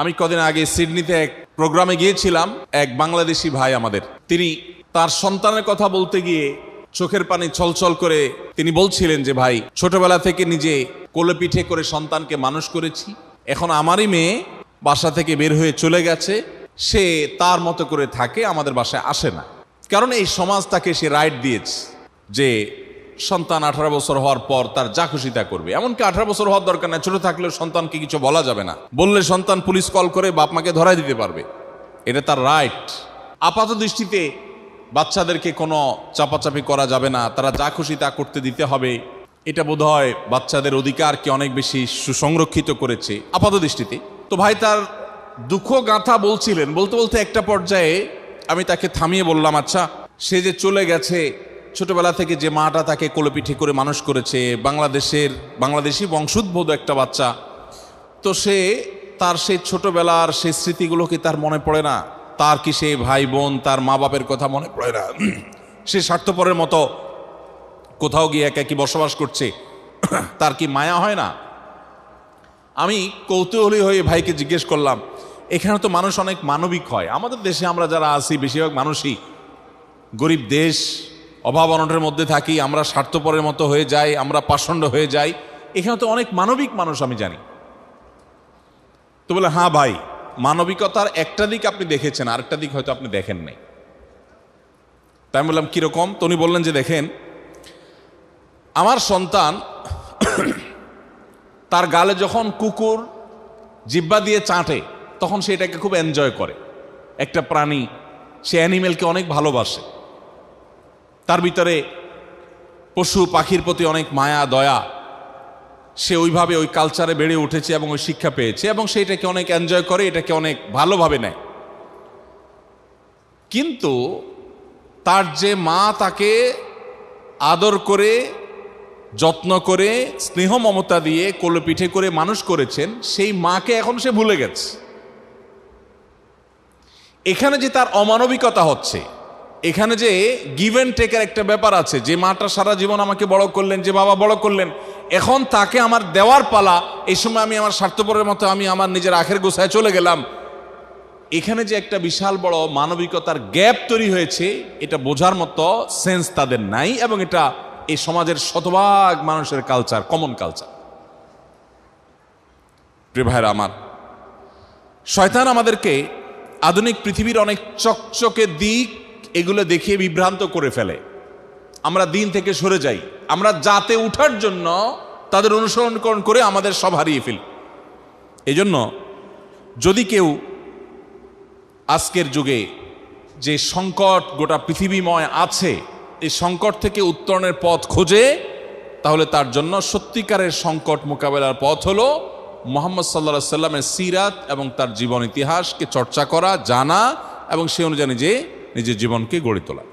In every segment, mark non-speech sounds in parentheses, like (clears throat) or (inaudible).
আমি কদিন আগে সিডনিতে এক প্রোগ্রামে গিয়েছিলাম, এক বাংলাদেশি ভাই আমাদের। তিনি তার সন্তানের কথা বলতে গিয়ে চোখের পানি ছলছল করে তিনি বলছিলেন যে, ভাই, ছোটবেলা থেকে নিজে কোলে পিঠে করে সন্তানকে মানুষ করেছি। এখন আমারই মেয়ে বাসা থেকে বের হয়ে চলে গেছে। সে তার মতো করে থাকে, আমাদের বাসায় আসে না। কারণ এই সমাজ তাকে সে রাইট দিয়েছে যে সন্তান আঠারো বছর হওয়ার পর তার যা খুশি তা করবে। এমনকি আঠারো বছর হওয়ার দরকার না ছোট থাকলেও সন্তানকে কিছু বলা যাবে না। বললে সন্তান পুলিশ কল করে বাপ মাকে ধরাই দিতে পারবে। এটা তার রাইট আপাত দৃষ্টিতে বাচ্চাদেরকে কোনো চাপাচাপি করা যাবে না, তারা যা খুশি তা করতে দিতে হবে। এটা বোধ হয় বাচ্চাদের অধিকারকে অনেক বেশি সুসংরক্ষিত করেছে আপাত দৃষ্টিতে। তো ভাই তার দুঃখ গাঁথা বলছিলেন, বলতে বলতে একটা পর্যায়ে আমি তাকে থামিয়ে বললাম আচ্ছা সে যে চলে গেছে ছোটবেলা থেকে যে মাটা তাকে কোলেপিঠে করে মানুষ করেছে, বাংলাদেশের, বাংলাদেশি বংশোদ্ভূত একটা বাচ্চা, তো সে তার সেই ছোটবেলার সেই স্মৃতিগুলো কি তার মনে পড়ে না? তার কি সেই ভাই বোন, তার মা বাপের কথা মনে পড়ে না? সে স্বার্থপরের মতো কোথাও গিয়ে একা কি বসবাস করছে? তার কি মায়া হয় না? আমি কৌতূহলী হয়ে ভাইকে জিজ্ঞেস করলাম, এখানে তো মানুষ অনেক মানবিক হয়। আমাদের দেশে আমরা যারা আছি, বেশিরভাগ মানুষই গরিব দেশ অভাব অনটের মধ্যে থাকি, আমরা স্বার্থপরের মতো হয়ে যাই, আমরা পাষণ্ড হয়ে যাই। এখানে তো অনেক মানবিক মানুষ আমি জানি। তো বলে হ্যাঁ ভাই, মানবিকতার একটা দিক আপনি দেখেছেন, আরেকটা দিক হয়তো আপনি দেখেন নাই। তাই বললাম কীরকম তো উনি বললেন যে, দেখেন, আমার সন্তান (clears throat) তার গালে যখন কুকুর জিব্বা দিয়ে চাঁটে, তখন সে এটাকে খুব এনজয় করে। একটা প্রাণী, সে অ্যানিমেলকে অনেক ভালোবাসে। তার ভিতরে পশু পাখির প্রতি অনেক মায়া, দয়া। সে ওইভাবে ওই কালচারে বেড়ে উঠেছে এবং ওই শিক্ষা পেয়েছে এবং সে এটাকে অনেক এনজয় করে, এটাকে অনেক ভালোভাবে নেয়। কিন্তু তার যে মা তাকে আদর করে, যত্ন করে, স্নেহ মমতা দিয়ে, কোলে পিঠে করে মানুষ করেছেন, সেই মাকে এখন সে ভুলে গেছে। এখানে যে তার অমানবিকতা হচ্ছে এখানে যে গিভ অ্যান্ড টেকের একটা ব্যাপার আছে, যে মাটা সারা জীবন আমাকে বড় করলেন, যে বাবা বড় করলেন, এখন তাকে আমার দেওয়ার পালা, এই সময় আমি আমার স্বার্থপরের মতো আমি আমার নিজের আখের গোছায় চলে গেলাম। এখানে যে একটা বিশাল বড় মানবিকতার গ্যাপ তৈরি হয়েছে, এটা বোঝার মতো সেন্স তাদের নাই এবং এটা এই সমাজের শতভাগ মানুষের কালচার কমন কালচার প্রিয় আমার, শয়তান আমাদেরকে আধুনিক পৃথিবীর অনেক চকচকে দিক এগুলো দেখিয়ে বিভ্রান্ত করে ফেলে। আমরা দিন থেকে সরে যাই। আমরা যাতে উঠার জন্য তাদের অনুসরণ করে আমাদের সব হারিয়ে ফেলি। এই জন্য যদি কেউ আজকের যুগে যে সংকট গোটা পৃথিবীময় আছে, এই সংকট থেকে উত্তরণের পথ খোঁজে, তাহলে তার জন্য সত্যিকারের সংকট মোকাবেলার পথ হলো মোহাম্মদ সাল্লা সাল্লামের সিরাত এবং তার জীবন ইতিহাসকে চর্চা করা, জানা এবং সে অনুযায়ী নিজে নিজের জীবনকে গড়ে তোলা।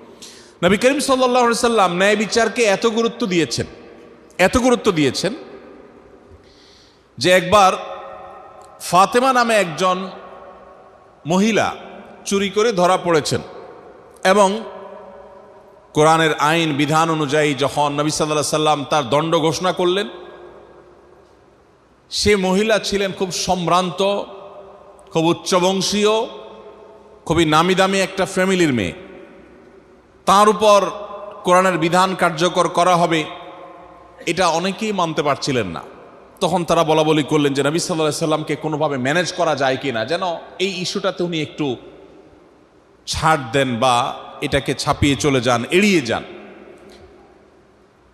নবী করিম সাল্লাহ সাল্লাম ন্যায় বিচারকে এত গুরুত্ব দিয়েছেন, এত গুরুত্ব দিয়েছেন যে একবার ফাতেমা নামে একজন মহিলা চুরি করে ধরা পড়েছেন এবং কোরআনের আইন, বিধান অনুযায়ী যখন নবী সাল্লাহ সাল্লাম তার দণ্ড ঘোষণা করলেন, সে মহিলা ছিলেন খুব সম্ভ্রান্ত, খুব উচ্চবংশীয় খুবই নামি দামি একটা ফ্যামিলির মেয়ে। তার উপর কোরআনের বিধান কার্যকর করা হবে, এটা অনেকেই মানতে পারছিলেন না। তখন তারা বলা বলি করলেন যে নবী সাল্লাহ সাল্লামকে কোনোভাবে ম্যানেজ করা যায় কি না যেন এই ইস্যুটাতে উনি একটু ছাড় দেন বা এটাকে ছাপিয়ে চলে যান, এড়িয়ে যান।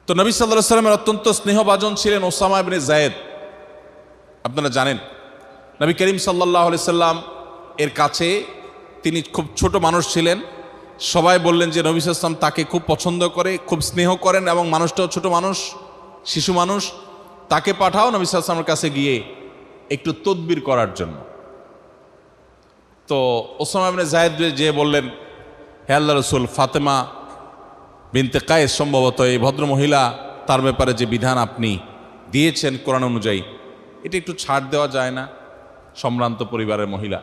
তো নবী সাল্লাহ সাল্লামের অত্যন্ত স্নেহভাজন ছিলেন ওসামা ইবনে জায়েদ আপনারা জানেন, নবী করিম সাল্লাহ সাল্লাম এর কাছে তিনি খুব ছোট মানুষ ছিলেন। সবাই বললেন যে নবী সাল্লাম তাকে খুব পছন্দ করে, খুব স্নেহ করেন এবং মানুষটাও ছোট মানুষ, শিশু মানুষ। তাকে পাঠাও নবী সাল্লামের কাছে গিয়ে একটু তদবির করার জন্য। তো ওসামা জায়েদ যে বললেন, হে আল্লাহ রসুল, ফাতেমা বিনতে কায়েস সম্ভবত এই ভদ্র মহিলা তার ব্যাপারে যে বিধান আপনি দিয়েছেন কোরআন অনুযায়ী, এটা একটু ছাড় দেওয়া যায় না? সম্ভ্রান্ত পরিবারের মহিলা।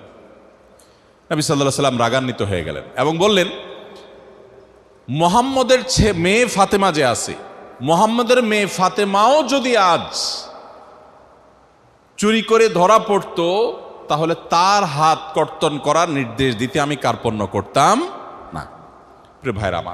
নবী সাল্লাহ সাল্লাম রাগান্বিত হয়ে গেলেন এবং বললেন, মোহাম্মদের মেয়ে ফাতেমা যে আছে, মোহাম্মদের মেয়ে ফাতেমাও যদি আজ চুরি করে ধরা পড়ত, তাহলে তার হাত কর্তন করার নির্দেশ দিতে আমি কার্পণ্য করতাম না। প্রিয় ভাইরা আমার